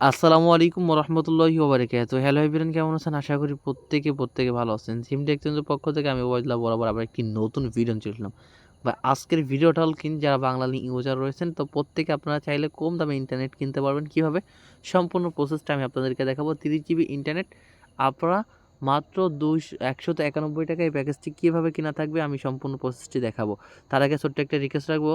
আসসালামু আলাইকুম রহমতুল্লাহি ওবারাকাত হ্যালো এভরিওয়ান, কেমন আছেন? আশা করি প্রত্যেকে প্রত্যেকে ভালো আছেন। সিম টেকচেঞ্জের পক্ষ থেকে আমি ওবায়দুল্লাহ বরাবর আবার একটি নতুন ভিডিও চললাম বা আজকের ভিডিওটা হল কিন যারা বাংলা ইউজার রয়েছেন, তো প্রত্যেকে আপনারা চাইলে কম দামে ইন্টারনেট কিনতে পারবেন। কীভাবে? সম্পূর্ণ প্রসেসটা আমি আপনাদেরকে দেখাবো। তিরিশ জিবি ইন্টারনেট আপনারা মাত্র দুই একশত একানব্বই টাকা এই প্যাকেজটি কীভাবে কিনা থাকবে আমি সম্পূর্ণ প্রসেসটি দেখাবো। তার আগে ছোট্ট একটা রিকোয়েস্ট রাখব।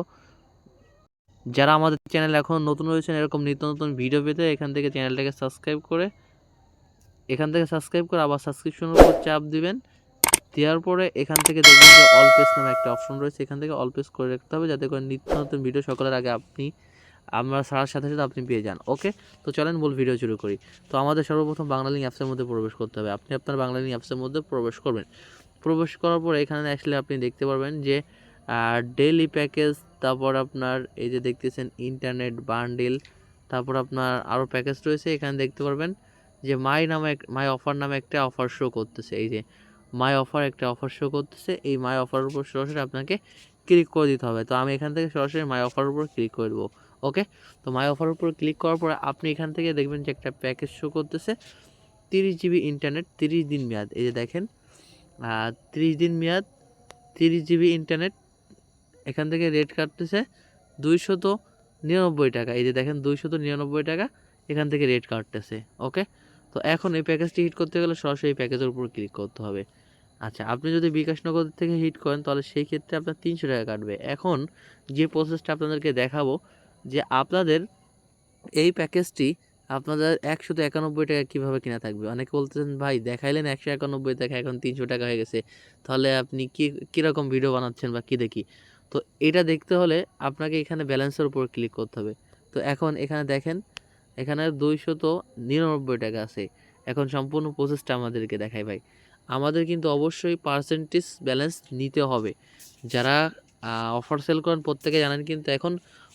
যারা আমাদের চ্যানেল এখন নতুন রয়েছেন, এরকম নিত্য নতুন ভিডিও পেতে এখান থেকে চ্যানেলটাকে সাবস্ক্রাইব করে, এখান থেকে সাবস্ক্রাইব করে আবার সাবস্ক্রিপশনের উপর চাপ দিবেন। দেওয়ার পরে এখান থেকে দেখবেন যে অল পেস নামে একটা অপশন রয়েছে, এখান থেকে অল পেস করে রাখতে হবে যাতে করে নিত্য নতুন ভিডিও সকলের আগে আপনি, আমরা সারার সাথে সাথে আপনি পেয়ে যান ওকে তো চলেন মূল ভিডিও শুরু করি। তো আমাদের সর্বপ্রথম বাংলা বাংলালিং অ্যাপসের মধ্যে প্রবেশ করতে হবে। আপনি আপনার বাংলা বাংলালিং অ্যাপসের মধ্যে প্রবেশ করবেন। প্রবেশ করার পরে এখানে আসলে আপনি দেখতে পারবেন যে ডেইলি প্যাকেজ তারপর আপনার এই যে দেখতেছেন ইন্টারনেট বান্ডিল তারপর আপনার আরও প্যাকেজ রয়েছে, এখানে দেখতে পারবেন যে মাই নামে মাই অফার নামে একটা অফার শো করতেছে। এই যে মাই অফার একটা অফার শো করতেছে, এই মাই অফারের উপর সরাসরি আপনাকে ক্লিক করে দিতে হবে। তো আমি এখান থেকে সরাসরি মাই অফার উপর ক্লিক করে দেবো ওকে তো মাই অফারের উপর ক্লিক করার পরে আপনি এখান থেকে দেখবেন যে একটা প্যাকেজ শো করতেছে, তিরিশ জিবি ইন্টারনেট তিরিশ দিন মেয়াদ। এই যে দেখেন তিরিশ দিন মেয়াদ, তিরিশ জিবি ইন্টারনেট এখান থেকে রেট কাটতেছে দুইশত নিরানব্বই টাকা। এই যে দেখেন, দুইশত নিরানব্বই টাকা এখান থেকে রেট কাটতেছে ওকে তো এখন এই প্যাকেজটি হিট করতে গেলে সরাসরি প্যাকেজের উপর ক্লিক করতে হবে। আচ্ছা আপনি যদি বিকাশনগর থেকে হিট করেন, তাহলে সেই ক্ষেত্রে আপনার তিনশো টাকা কাটবে। এখন যে প্রসেসটা আপনাদেরকে দেখাবো, যে আপনাদের এই প্যাকেজটি আপনাদের একশো তো একানব্বই টাকা কীভাবে কিনা থাকবে? অনেকে বলতেছেন, ভাই, দেখাইলেন একশো একানব্বই টাকা এখন তিনশো টাকা হয়ে গেছে। তাহলে আপনি কী, কীরকম ভিডিও বানাচ্ছেন বা কী দেখি? তো এটা দেখতে হলে আপনাকে এখানে ব্যালেন্সের উপর ক্লিক করতে হবে। তো এখন এখানে দেখেন, এখানে দুইশো তো নিরানব্বই টাকা আছে। এখন সম্পূর্ণ প্রসেসটা আমাদেরকে দেখায় ভাই। আমাদের কিন্তু অবশ্যই পার্সেন্টেজ ব্যালেন্স নিতে হবে। যারা অফার সেল করেন, প্রত্যেকে জানেন কিন্তু এখন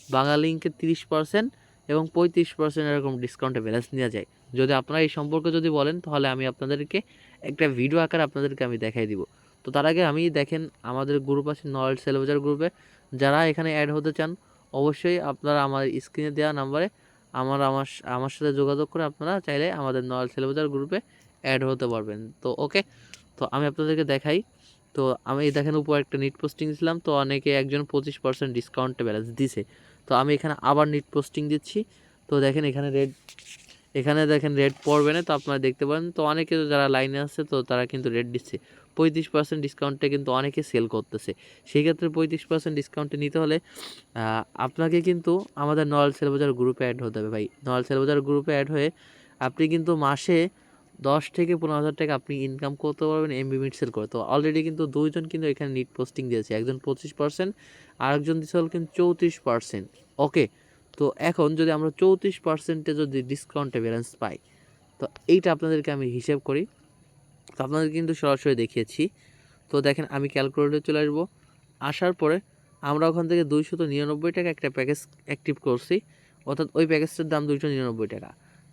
বাঙালিংকে তিরিশ পার্সেন্ট এবং পঁয়ত্রিশ পার্সেন্ট এরকম ডিসকাউন্টে ব্যালেন্স নেওয়া যায়। যদি আপনারা এই সম্পর্কে যদি বলেন, তাহলে আমি আপনাদেরকে একটা ভিডিও আকারে আপনাদেরকে আমি দেখাই দিব। তো তার আগে আমি দেখেন, আমাদের গ্রুপ আছে নলেজ সেলবাজার গ্রুপে যারা এখানে অ্যাড হতে চান, অবশ্যই আপনারা আমার স্ক্রিনে দেওয়া নাম্বারে আমার আমার আমার সাথে যোগাযোগ করে আপনারা চাইলে আমাদের নলেজ সেলবাজার গ্রুপে অ্যাড হতে পারবেন। তো ওকে তো আমি আপনাদেরকে দেখাই। তো আমি দেখেন, উপর একটা নিট পোস্টিং দিয়েছিলাম তো অনেকে একজন পঁচিশ পার্সেন্ট ডিসকাউন্টে ব্যালেন্স দিছে। তো আমি এখানে আবার নিট পোস্টিং দিচ্ছি। তো দেখেন এখানে রেড এখানে দেখেন রেড পড়বে না, তো আপনারা দেখতে পারেন। তো অনেকে যারা লাইনে আছে, তো তারা কিন্তু রেড দিচ্ছে। পঁয়ত্রিশ পার্সেন্ট ডিসকাউন্টে কিন্তু অনেকে সেল করতেছে। সেই ক্ষেত্রে পঁয়ত্রিশ পার্সেন্ট ডিসকাউন্টে নিতে হলে আপনাকে কিন্তু আমাদের নয়াল সেলবাজার গ্রুপে অ্যাড হতে হবে ভাই। নয়াল সেলবাজার গ্রুপে অ্যাড হয়ে আপনি কিন্তু মাসে দশ থেকে পনেরো হাজার টাকা আপনি ইনকাম করতে পারবেন এমবি মিট সেল করে। তো অলরেডি কিন্তু দুইজন কিন্তু এখানে নিট পোস্টিং দিয়েছে। একজন পঁচিশ পার্সেন্ট আরেকজন দিচ্ছে হল কিন্তু চৌত্রিশ পার্সেন্ট ওকে তো এখন যদি আমরা চৌত্রিশ পার্সেন্টে যদি ডিসকাউন্টে ব্যালেন্স পাই, তো এইটা আপনাদেরকে আমি হিসেব করি। তো আপনাদের কিন্তু সরাসরি দেখিয়েছি। তো দেখেন আমি ক্যালকুলেটরে চলে আসব। আসার পরে আমরা ওখান থেকে দুইশত নিরানব্বই টাকা একটা প্যাকেজ অ্যাক্টিভ করছি। অর্থাৎ ওই প্যাকেজটার দাম দুইশো নিরানব্বই টাকা।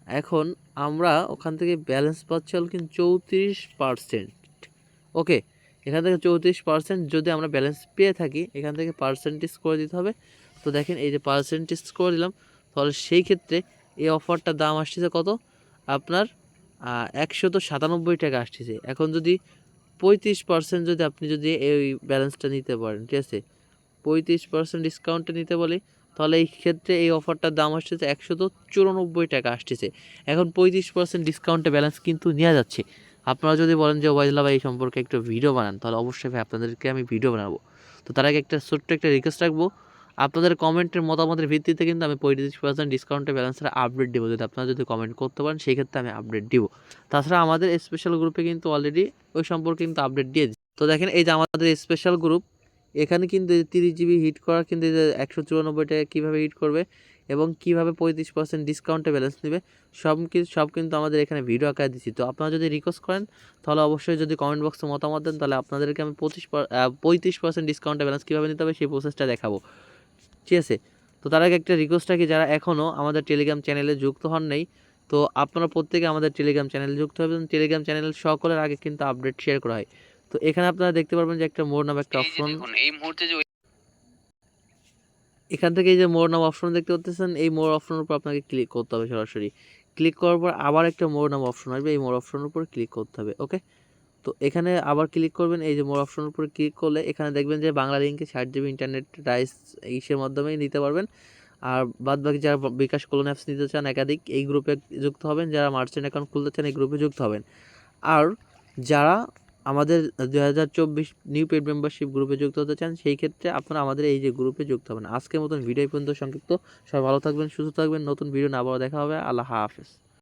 এখন আমরা ওখান থেকে ব্যালেন্স পাচ্ছি হল কিন্তু চৌত্রিশ পার্সেন্ট ওকে এখান থেকে চৌত্রিশ পার্সেন্ট যদি আমরা ব্যালেন্স পেয়ে থাকি, এখান থেকে পার্সেন্টেজ করে দিতে হবে। তো দেখেন এই যে পার্সেন্টেজ করে দিলাম, তাহলে সেই ক্ষেত্রে এই অফারটার দাম আসতেছে কত? আপনার একশত সাতানব্বই টাকা আসতেছে। এখন যদি পঁয়ত্রিশ পার্সেন্ট যদি আপনি যদি এই ব্যালেন্সটা নিতে পারেন, ঠিক আছে? পঁয়ত্রিশ পার্সেন্ট ডিসকাউন্টটা নিতে বলি তাহলে এই ক্ষেত্রে এই অফারটার দাম আসতেছে একশত চুরানব্বই টাকা আসতেছে। এখন পঁয়ত্রিশ পার্সেন্ট ডিসকাউন্টে ব্যালেন্স কিন্তু নেওয়া যাচ্ছে। আপনারা যদি বলেন যে ওয়াইজলা ভাই এই সম্পর্কে একটু ভিডিও বানান, তাহলে অবশ্যই ভাই আপনাদেরকে আমি ভিডিও বানাবো। তো তার আগে একটা ছোট্ট একটা রিকোয়েস্ট রাখব। আপনাদের কমেন্টের মতামতের ভিত্তিতে কিন্তু আমি পঁয়ত্রিশ পার্সেন্ট ডিসকাউন্টে ব্যালেন্সের আপডেট দেবো। যদি আপনারা যদি কমেন্ট করতে পারেন সেই ক্ষেত্রে আমি আপডেট দিব। তাছাড়া আমাদের স্পেশাল গ্রুপে কিন্তু অলরেডি ওই সম্পর্কে কিন্তু আপডেট দিয়ে তো দেখেন, এই যে আমাদের স্পেশাল গ্রুপ এখানে কিন্তু তিরিশ জিবি হিট করা কিন্তু একশো চুরানব্বই টাকা কীভাবে হিট করবে এবং কীভাবে পঁয়ত্রিশ পার্সেন্ট ডিসকাউন্টে ব্যালেন্স নেবে, সব কিছু সব কিন্তু আমাদের এখানে ভিডিও আকারে দিচ্ছি। তো আপনারা যদি রিকোয়েস্ট করেন, তাহলে অবশ্যই যদি কমেন্ট বক্সে মতামত দেন, তাহলে আপনাদেরকে আমি পঁচিশ পঁয়ত্রিশ পার্সেন্ট ডিসকাউন্টে ব্যালেন্স কীভাবে নিতে হবে সেই প্রসেসটা দেখাবো। ঠিক আছে? তো তার আগে একটা রিকোয়েস্ট রাখি, যারা এখনও আমাদের টেলিগ্রাম চ্যানেলে যুক্ত হন নেই, তো আপনারা প্রত্যেকে আমাদের টেলিগ্রাম চ্যানেলে যুক্ত হবেন। টেলিগ্রাম চ্যানেল সকলের আগে কিন্তু আপডেট শেয়ার করা হয়। তো এখানে আপনারা দেখতে পারবেন যে একটা মোর নাম একটা অপশন এই মুহূর্তে যে এখান থেকে এই যে মোর নাম অপশন দেখতে পাচ্ছেন এই মোর অপশনের উপর আপনাকে ক্লিক করতে হবে সরাসরি। ক্লিক করার পর আবার একটা মোর নাম অপশন আসবে এই মোর অপশনের উপর ক্লিক করতে হবে ওকে তো এখানে আবার ক্লিক করবেন এই যে মোর অপশনের উপর ক্লিক করলে এখানে দেখবেন যে বাংলা লিঙ্কে ষাট জিবি ইন্টারনেট রাইস ইসের মাধ্যমেই নিতে পারবেন। আর বাদ বাকি যারা বিকাশ কলোন অ্যাপস নিতে চান একাধিক এই গ্রুপে যুক্ত হবেন যারা মার্চেন্ট অ্যাকাউন্ট খুলতে চান এই গ্রুপে যুক্ত হবেন। আর যারা আমাদের দু হাজার চব্বিশ নিউ পেড মেম্বারশিপ গ্রুপে যুক্ত হতে চান, সেই ক্ষেত্রে আপনারা আমাদের এই যে গ্রুপে যুক্ত হবেন। আজকের মতন ভিডিও পর্যন্ত, সংক্ষিপ্ত। সবাই ভালো থাকবেন, সুস্থ থাকবেন। নতুন ভিডিও না আবার দেখা হবে। আল্লাহ হাফেজ।